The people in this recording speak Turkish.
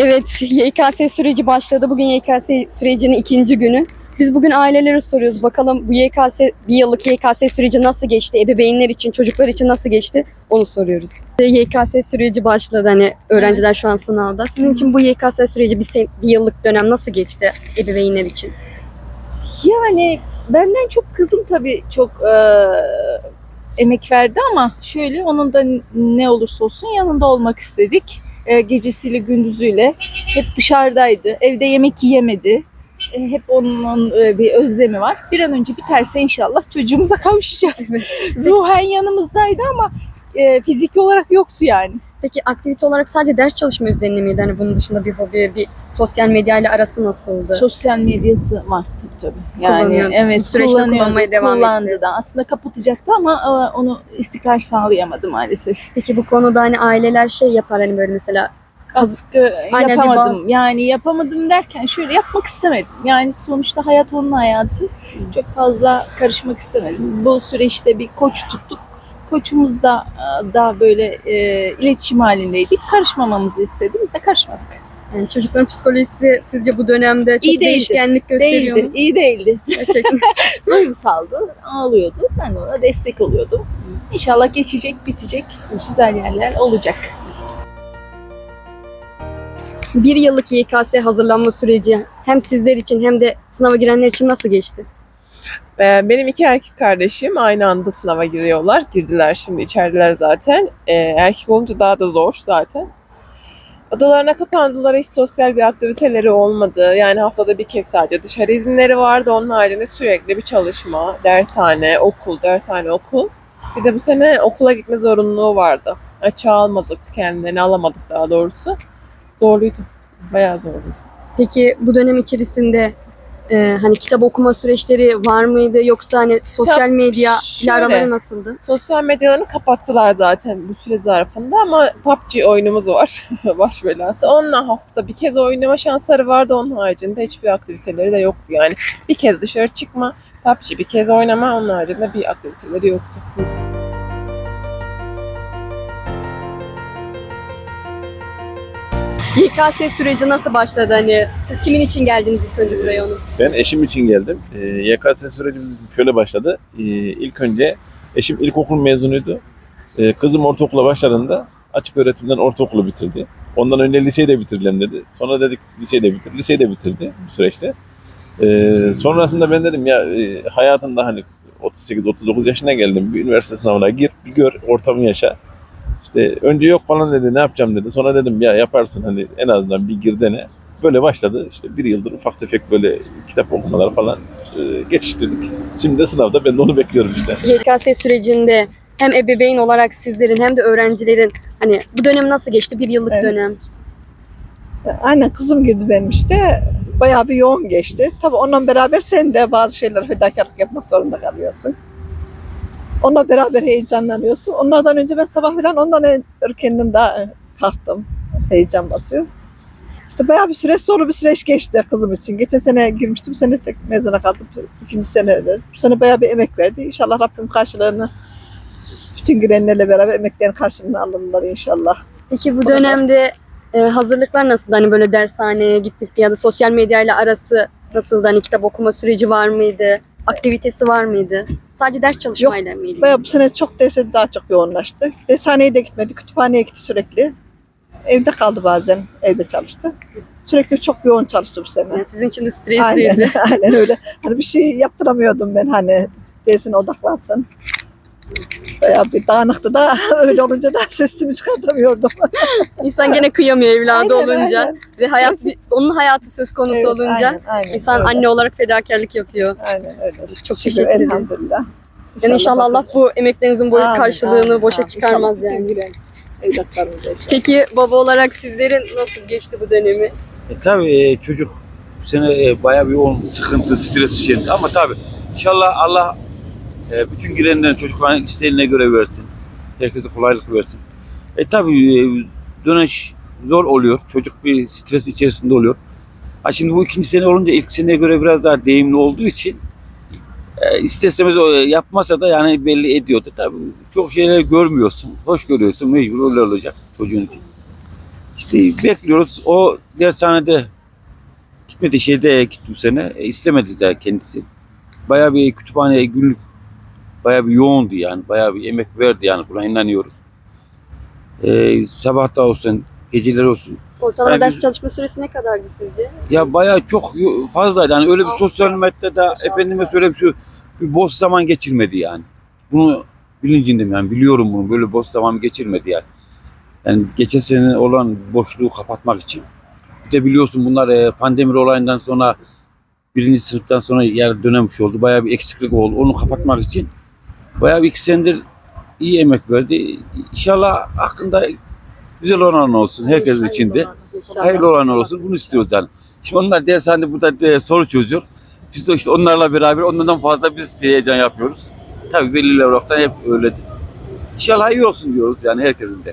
Evet, YKS süreci başladı. Bugün YKS sürecinin ikinci günü. Biz bugün ailelere soruyoruz. Bakalım bu YKS, bir yıllık YKS süreci nasıl geçti? Ebeveynler için, çocuklar için nasıl geçti? Onu soruyoruz. YKS süreci başladı. Hani öğrenciler şu an sınavda. Sizin için bu YKS süreci bir, bir yıllık dönem nasıl geçti ebeveynler için? Yani benden çok kızım tabii çok eee, emek verdi ama şöyle onun da ne olursa olsun yanında olmak istedik. Eee, gecesiyle gündüzüyle hep dışarıdaydı. Evde yemek yiyemedi. E, hep onun e, bir özlemi var. Bir an önce biterse inşallah çocuğumuza kavuşacağız. Ruhen yanımızdaydı ama e, fiziki olarak yoktu yani. Peki aktivite olarak sadece ders çalışma üzerine miydi? Hani bunun dışında bir hobi, bir sosyal medya ile arası nasıldı? Sosyal medyası var tabii tabii. Yani evet süreçte kullanmaya devam kullandı etti. da. Aslında kapatacaktı ama e, onu istikrar sağlayamadı maalesef. Peki bu konuda hani aileler şey yapar hani böyle mesela Baskı Aynen, yapamadım. Yani yapamadım derken şöyle yapmak istemedim. Yani sonuçta hayat onun hayatı. Çok fazla karışmak istemedim. Bu süreçte bir koç tuttuk. Koçumuz da e, daha böyle e, iletişim halindeydik. Karışmamamızı istedi. Biz de karışmadık. yani çocukların psikolojisi sizce bu dönemde çok İyi değildi. değişkenlik gösteriyor Değildi, mu? iyi değildi. Gerçekten. Duygusaldı, ağlıyordu. Ben ona destek oluyordum. İnşallah geçecek, bitecek. Güzel yerler olacak. bir yıllık YKS hazırlanma süreci hem sizler için hem de sınava girenler için nasıl geçti? Ee, Benim iki erkek kardeşim aynı anda sınava giriyorlar. Girdiler şimdi içerideler zaten. Ee, Erkek olunca daha da zor zaten. Odalarına kapandılar. Hiç sosyal bir aktiviteleri olmadı. Yani haftada bir kez sadece dışarı izinleri vardı. Onun haricinde sürekli bir çalışma, dershane, okul, dershane, okul. Bir de bu sene okula gitme zorunluluğu vardı. Açığa almadık, kendilerini alamadık daha doğrusu. Zorluydu. Bayağı zorluydu. Peki bu dönem içerisinde e, hani kitap okuma süreçleri var mıydı yoksa hani sosyal medya ile araları nasıldı? Sosyal medyalarını kapattılar zaten bu süre zarfında ama PUBG oyunumuz var baş belası. Onunla haftada bir kez oynama şansları vardı. Onun haricinde hiçbir aktiviteleri de yoktu yani. Bir kez dışarı çıkma, PUBG bir kez oynama onun haricinde bir aktiviteleri yoktu. YKS süreci nasıl başladı hani? Siz kimin için geldiniz ilk önce buraya onu? Ben eşim için geldim. Ee, YKS sürecimiz şöyle başladı. Ee, ilk önce eşim ilkokul mezunuydu. Ee, kızım ortaokula başladığında açık öğretimden ortaokulu bitirdi. Ondan önce liseyi de bitirelim dedi. Sonra dedik liseyi de bitir. Liseyi de bitirdi bu süreçte. Ee, sonrasında ben dedim ya e, hayatında hani 38-39 yaşına geldim. Bir üniversite sınavına gir, bir gör, ortamı yaşa. İşte önce yok falan dedi, ne yapacağım dedi. Sonra dedim ya yaparsın hani en azından bir gir dene. Böyle başladı. İşte bir yıldır ufak tefek böyle kitap okumalar falan e, geçiştirdik. Şimdi de sınavda ben de onu bekliyorum işte. YKS sürecinde hem ebeveyn olarak sizlerin hem de öğrencilerin hani bu dönem nasıl geçti? Bir yıllık Evet. dönem. Aynen kızım girdi benim işte. Bayağı bir yoğun geçti. Tabii onunla beraber sen de bazı şeyler fedakarlık yapmak zorunda kalıyorsun. Onunla beraber heyecanlanıyorsun. Onlardan önce ben sabah falan ondan en- erkenden daha kalktım. Heyecan basıyor. İşte bayağı bir süreç zorlu bir süreç geçti kızım için. Geçen sene girmiştim. Sene tek mezuna kaldım. İkinci sene öyle. Bu sene bayağı bir emek verdi. İnşallah Rabbim karşılığını bütün girenlerle beraber emeklerin karşılığını alırlar inşallah. Peki bu dönemde e, hazırlıklar nasıldı? Hani böyle dershaneye gittik ya da sosyal medyayla arası nasıldı? Hani kitap okuma süreci var mıydı? Aktivitesi var mıydı? Sadece ders çalışmayla mıydı? Bayağı bu sene çok derse daha çok yoğunlaştı. Dershaneye de gitmedi, kütüphaneye gitti sürekli. Evde kaldı bazen, evde çalıştı. Sürekli çok yoğun çalıştı bu sene. Yani sizin için de Aynen, stresliydi. aynen öyle. Hani bir şey yaptıramıyordum ben hani dersine odaklansın. Bayağı bir dağınıktı da öyle olunca da sesimi çıkartamıyordum. İnsan gene kıyamıyor evladı Aynen, olunca aynen. ve hayat onun hayatı söz konusu Evet, olunca aynen, aynen, insan öyle. anne olarak fedakarlık yapıyor. Aynen öyle. Çok Şükür, teşekkür ederiz. Elhamdülillah. Yani inşallah Allah bu emeklerinizin boyu Amin, karşılığını amin, boşa amin. çıkarmaz İnşallah yani. bütün giren Evlatlarımız da inşallah. Peki baba olarak sizlerin nasıl geçti bu dönemi? E, tabii e, çocuk bu sene e, bayağı bir yoğun sıkıntı, stres içinde ama tabii inşallah Allah e, bütün girenlerin çocukların isteğine göre versin. Herkese kolaylık versin. E tabii e, dönüş zor oluyor. Çocuk bir stres içerisinde oluyor. Ha şimdi bu ikinci sene olunca ilk seneye göre biraz daha deyimli olduğu için e, istesemiz o yapmasa da yani belli ediyordu. Tabii çok şeyler görmüyorsun. Hoş görüyorsun. Mecbur öyle olacak çocuğun için. İşte bekliyoruz. O dershanede gitmedi şeyde gitti bu sene. E, istemedi de kendisi. Bayağı bir kütüphaneye günlük bayağı bir yoğundu yani. Bayağı bir emek verdi yani buna inanıyorum. E, sabah da olsun, geceler olsun. Ortalama Yani ders biz- çalışma süresi ne kadardı sizce? Ya bayağı çok fazlaydı. Yani öyle bir sosyal medyada altı efendime söyleyeyim şu bir boş zaman geçirmedi yani. Bunu bilincindeyim yani biliyorum bunu böyle boş zaman geçirmedi yani. Yani geçen sene olan boşluğu kapatmak için. Bir de biliyorsun bunlar e, pandemi olayından sonra birinci sınıftan sonra yer dönemiş oldu. Bayağı bir eksiklik oldu. Onu kapatmak için bayağı bir iki senedir iyi emek verdi. İnşallah hakkında güzel olan olsun herkesin içinde. İnşallah. Hayırlı olan olsun. Bunu istiyoruz yani. Şimdi onlar dershanede burada de, soru çözüyor. Biz de işte onlarla beraber onlardan fazla biz heyecan yapıyoruz. Tabii veliler olarak hep öyledir. İnşallah iyi olsun diyoruz yani herkesin de.